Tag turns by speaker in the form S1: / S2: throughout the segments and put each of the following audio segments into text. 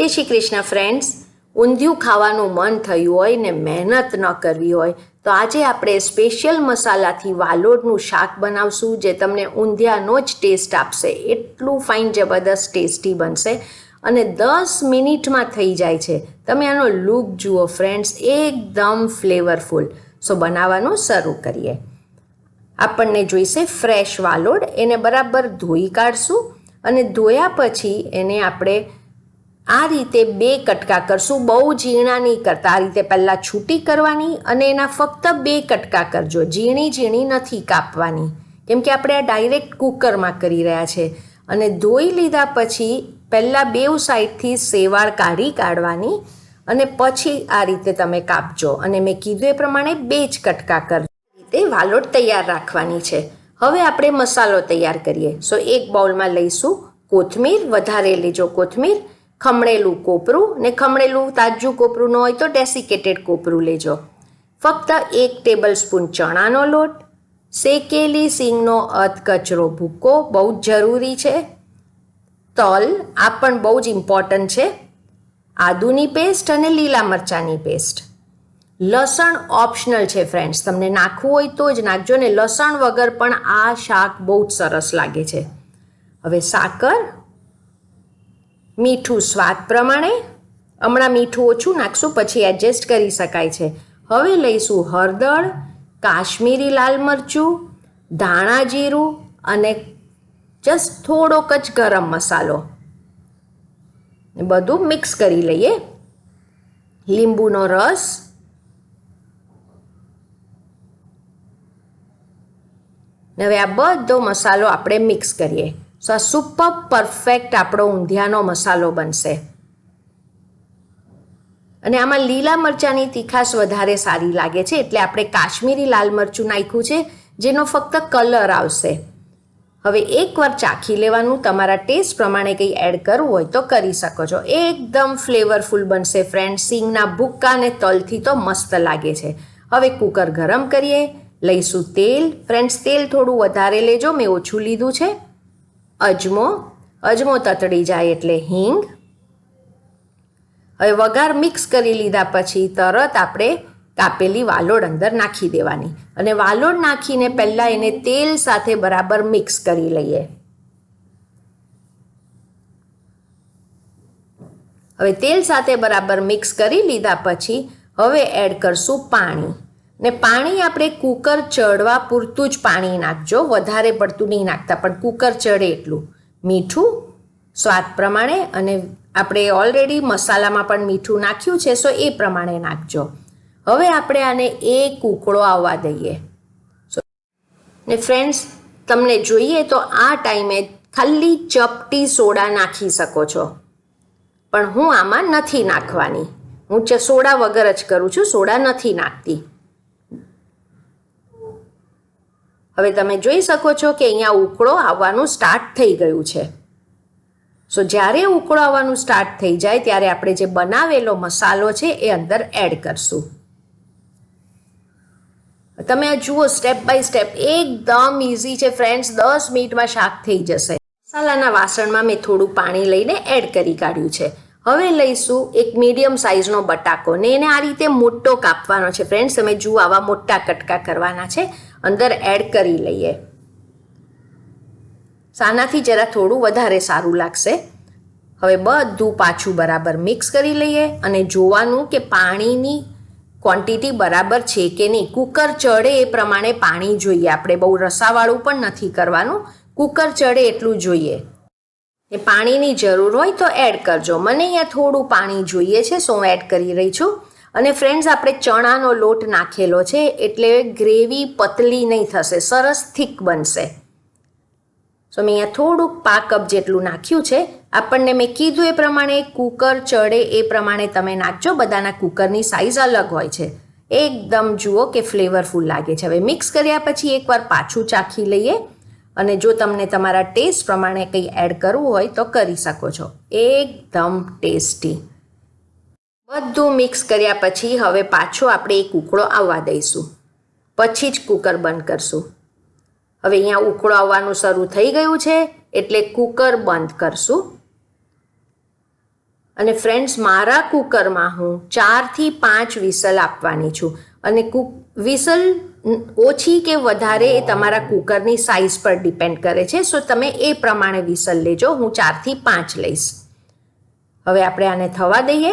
S1: જય શ્રી કૃષ્ણ ફ્રેન્ડ્સ ઊંધિયું ખાવાનું મન થયું હોય ને મહેનત ન કરવી હોય, તો આજે આપણે સ્પેશિયલ મસાલાથી વાલોડનું શાક બનાવશું જે તમને ઊંધિયાનો જ ટેસ્ટ આપશે. એટલું ફાઇન જબરદસ્ત ટેસ્ટી બનશે અને દસ મિનિટમાં થઈ જાય છે. તમે આનો લુક જુઓ ફ્રેન્ડ્સ એકદમ ફ્લેવરફુલ સો બનાવવાનું શરૂ કરીએ. આપણને જોઈશે ફ્રેશ વાલોડ, એને બરાબર ધોઈ કાઢશું અને ધોયા પછી એને આપણે આ રીતે બે કટકા કરશું. બહુ ઝીણા નહીં કરતા. આ રીતે પહેલાં છૂટી કરવાની અને એના ફક્ત બે કટકા કરજો. ઝીણી ઝીણી નથી કાપવાની. કેમ કે આપણે આ ડાયરેક્ટ કુકરમાં કરી રહ્યા છે. અને ધોઈ લીધા પછી પહેલાં બેઉ સાઈડથી સેવાળ કાઢી કાઢવાની અને પછી આ રીતે તમે કાપજો. અને મેં કીધું એ પ્રમાણે બે જ કટકા કરજો રીતે વાલોટ તૈયાર રાખવાની છે. હવે આપણે મસાલો તૈયાર કરીએ. સો એક બાઉલમાં લઈશું કોથમીર. વધારે લેજો કોથમીર. ખમણેલું કોપરું ને ખમણેલું તાજું કોપરું ન હોય તો ડેસિકેટેડ કોપરું લેજો. ફક્ત એક ટેબલ સ્પૂન ચણાનો લોટ, શેકેલી સિંગનો અધ કચરો ભૂકો બહુ જ જરૂરી છે. તલ, આ પણ બહુ જ ઇમ્પોર્ટન્ટ છે. આદુની પેસ્ટ અને લીલા મરચાંની પેસ્ટ. લસણ ઓપ્શનલ છે ફ્રેન્ડ્સ તમને નાખવું હોય તો જ નાખજો ને લસણ વગર પણ આ શાક બહુ જ સરસ લાગે છે. હવે સાકર મીઠું સ્વાદ પ્રમાણે હમણાં મીઠું ઓછું નાખશું, પછી એડજસ્ટ કરી શકાય છે. હવે લઈશું હળદર, કાશ્મીરી લાલ મરચું, ધાણા જીરું અને જસ્ટ થોડોક જ ગરમ મસાલો. બધું મિક્સ કરી લઈએ. લીંબુનો રસ. હવે આ બધો મસાલો આપણે મિક્સ કરીએ. સો આ સુપર પરફેક્ટ આપણો ઊંધિયાનો મસાલો બનશે. અને આમાં લીલા મરચાંની તીખાશ વધારે સારી લાગે છે, એટલે આપણે કાશ્મીરી લાલ મરચું નાખ્યું છે, જેનો ફક્ત કલર આવશે. હવે એકવાર ચાખી લેવાનું, તમારા ટેસ્ટ પ્રમાણે કંઈ એડ કરવું હોય તો કરી શકો છો. એકદમ ફ્લેવરફુલ બનશે ફ્રેન્ડ સિંગના ભૂક્કા અને તલથી તો મસ્ત લાગે છે. હવે કુકર ગરમ કરીએ, લઈશું તેલ. ફ્રેન્ડ્સ તેલ થોડું વધારે લેજો, મેં ઓછું લીધું છે. અજમો અજમો તતડી જાય એટલે હિંગ. હવે વઘાર મિક્સ કરી લીધા પછી તરત આપણે કાપેલી વાલોડ અંદર નાખી દેવાની. અને વાલોડ નાખીને પહેલાં એને તેલ સાથે બરાબર મિક્સ કરી લઈએ. હવે તેલ સાથે બરાબર મિક્સ કરી લીધા પછી હવે એડ કરશું પાણી. ને પાણી આપણે કુકર ચડવા પૂરતું જ પાણી નાખજો, વધારે પડતું નહીં નાખતા, પણ કુકર ચડે એટલું. મીઠું સ્વાદ પ્રમાણે અને આપણે ઓલરેડી મસાલામાં પણ મીઠું નાખ્યું છે સો એ પ્રમાણે નાખજો. હવે આપણે આને એક ઉકળો આવવા દઈએ. ને ફ્રેન્ડ્સ તમને જોઈએ તો આ ટાઈમે ખાલી ચપટી સોડા નાખી શકો છો. પણ હું આમાં નથી નાખવાની. હું સોડા વગર જ કરું છું, સોડા નથી નાખતી. હવે તમે જોઈ શકો છો કે અહીંયા ઉકળો આવવાનું સ્ટાર્ટ થઈ ગયું છે. સો જ્યારે ઉકળો આવવાનું સ્ટાર્ટ થઈ જાય, ત્યારે આપણે જે બનાવેલો મસાલો છે, એ અંદર એડ કરશું. તમે આ જુઓ સ્ટેપ બાય સ્ટેપ એકદમ ઇઝી છે ફ્રેન્ડ્સ દસ મિનિટમાં શાક થઈ જશે. મસાલાના વાસણમાં મેં થોડું પાણી લઈને એડ કરી કાઢ્યું છે. હવે લઈશું એક મીડિયમ સાઇઝનો બટાકો. ને એને આ રીતે મોટો કાપવાનો છે ફ્રેન્ડ્સ તમે જુઓ, આવા મોટા કટકા કરવાના છે. અંદર એડ કરી લઈએ. સાનાથી જરા થોડું વધારે સારું લાગશે. હવે બધું પાછું બરાબર મિક્સ કરી લઈએ અને જોવાનું કે પાણીની ક્વોન્ટિટી બરાબર છે કે નહીં. કુકર ચડે એ પ્રમાણે પાણી જોઈએ. આપણે બહુ રસાવાળું પણ નથી કરવાનું. કુકર ચડે એટલું જોઈએ. એ પાણીની જરૂર હોય તો એડ કરજો. મને અહીંયા થોડું પાણી જોઈએ છે હું એડ કરી રહી છું. અને ફ્રેન્ડ્સ આપણે ચણાનો લોટ નાખેલો છે, એટલે ગ્રેવી પતલી નહીં થશે, સરસ થીક બનશે. સો મેં અહીંયા થોડુંક પા કપ જેટલું નાખ્યું છે. આપણને મેં કીધું એ પ્રમાણે કુકર ચડે એ પ્રમાણે તમે નાખજો. બધાના કુકરની સાઇઝ અલગ હોય છે. એકદમ જુઓ કે ફ્લેવરફુલ લાગે છે. હવે મિક્સ કર્યા પછી એકવાર પાછું ચાખી લઈએ. અને જો તમને તમારા ટેસ્ટ પ્રમાણે કંઈ એડ કરવું હોય તો કરી શકો છો. એકદમ ટેસ્ટી બધું મિક્સ કર્યા પછી હવે પાછો આપણે એક ઉકળો આવવા દઈશું. પછી જ કુકર બંધ કરશું. હવે અહીંયા ઉકળો આવવાનું શરૂ થઈ ગયું છે, એટલે કુકર બંધ કરશું. અને ફ્રેન્ડ્સ મારા કુકરમાં હું ચારથી પાંચ વિસલ આપવાની છું. અને કુક વિસલ ઓછી કે વધારે એ તમારા કુકરની સાઇઝ પર ડિપેન્ડ કરે છે. સો તમે એ પ્રમાણે વિસલ લેજો. હું ચારથી પાંચ લઈશ. હવે આપણે આને થવા દઈએ.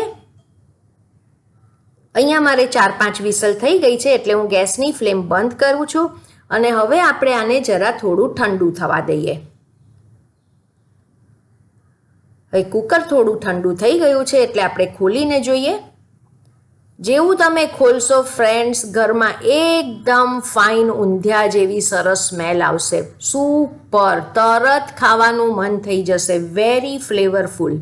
S1: અહીંયા મારે ચાર પાંચ વિસલ થઈ ગઈ છે એટલે હું ગેસની ફ્લેમ બંધ કરું છું અને હવે આપણે આને જરા થોડું ઠંડુ થવા દઈએ. હવે કુકર થોડું ઠંડુ થઈ ગયું છે એટલે આપણે ખોલીને જોઈએ. જેવું તમે ખોલશો ફ્રેન્ડ્સ, ઘરમાં એકદમ ફાઇન ઊંધિયા જેવી સરસ સ્મેલ આવશે. સુપર, તરત ખાવાનું મન થઈ જશે. Very flavourful.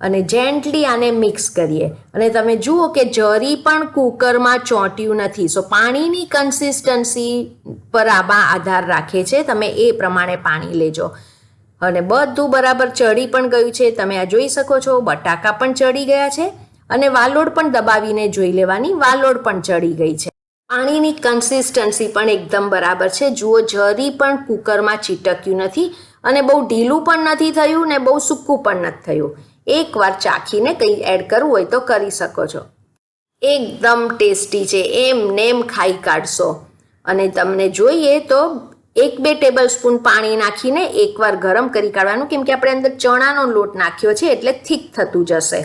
S1: અને જેન્ટલી આને મિક્સ કરીએ. અને તમે જુઓ કે જરી પણ કુકરમાં ચોંટ્યું નથી. સો પાણીની કન્સિસ્ટન્સી પર આમાં આધાર રાખે છે. તમે એ પ્રમાણે પાણી લેજો. અને બધું બરાબર ચડી પણ ગયું છે. તમે આ જોઈ શકો છો. બટાકા પણ ચડી ગયા છે. અને વાલોડ પણ દબાવીને જોઈ લેવાની. વાલોડ પણ ચડી ગઈ છે. પાણીની કન્સિસ્ટન્સી પણ એકદમ બરાબર છે. જુઓ, જરી પણ કુકરમાં ચીટક્યું નથી. અને બહુ ઢીલું પણ નથી થયું ને બહુ સૂકું પણ નથી થયું. એકવાર ચાખીને કંઈ એડ કરવું હોય તો કરી શકો છો. એકદમ ટેસ્ટી છે. એમ નેમ ખાઈ કાઢશો. અને તમને જોઈએ તો એક બે ટેબલ સ્પૂન પાણી નાખીને એકવાર ગરમ કરી કાઢવાનું. કેમ કે આપણે અંદર ચણાનો લોટ નાખ્યો છે એટલે થીક થતું જશે.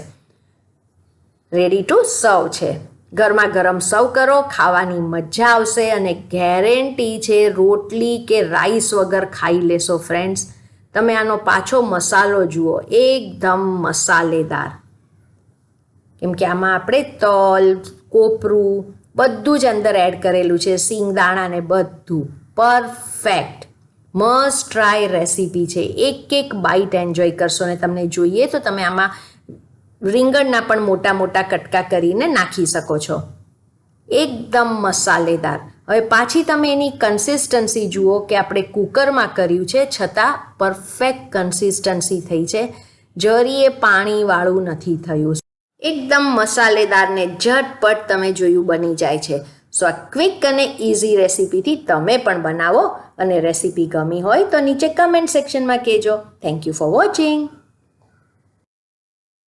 S1: રેડી ટુ સર્વ છે. ગરમા ગરમ સર્વ કરો, ખાવાની મજા આવશે અને ગેરંટી છે રોટલી કે રાઈસ વગર ખાઈ લેશો ફ્રેન્ડ્સ તમે આનો પાછો મસાલો જુઓ, એકદમ મસાલેદાર. કેમ કે આમાં આપણે તલ, કોપરું બધું જ અંદર એડ કરેલું છે, સિંગદાણા ને બધું. પરફેક્ટ મસ્ટ ટ્રાય રેસીપી છે. એક એક બાઈટ એન્જોય કરશો ને તમને જોઈએ તો તમે આમાં રીંગણના પણ મોટા મોટા કટકા કરીને નાખી શકો છો. એકદમ મસાલેદાર. હવે પાછી તમે એની કન્સિસ્ટન્સી જુઓ કે આપણે કુકરમાં કર્યું છે, છતાં પરફેક્ટ કન્સિસ્ટન્સી થઈ છે. જરીએ પાણીવાળું નથી થયું. એકદમ મસાલેદારને ઝટપટ તમે જોયું બની જાય છે. સો આ ક્વિક અને ઇઝી રેસીપીથી તમે પણ બનાવો અને રેસીપી ગમી હોય તો નીચે કમેન્ટ સેક્શનમાં કહેજો. Thank you for watching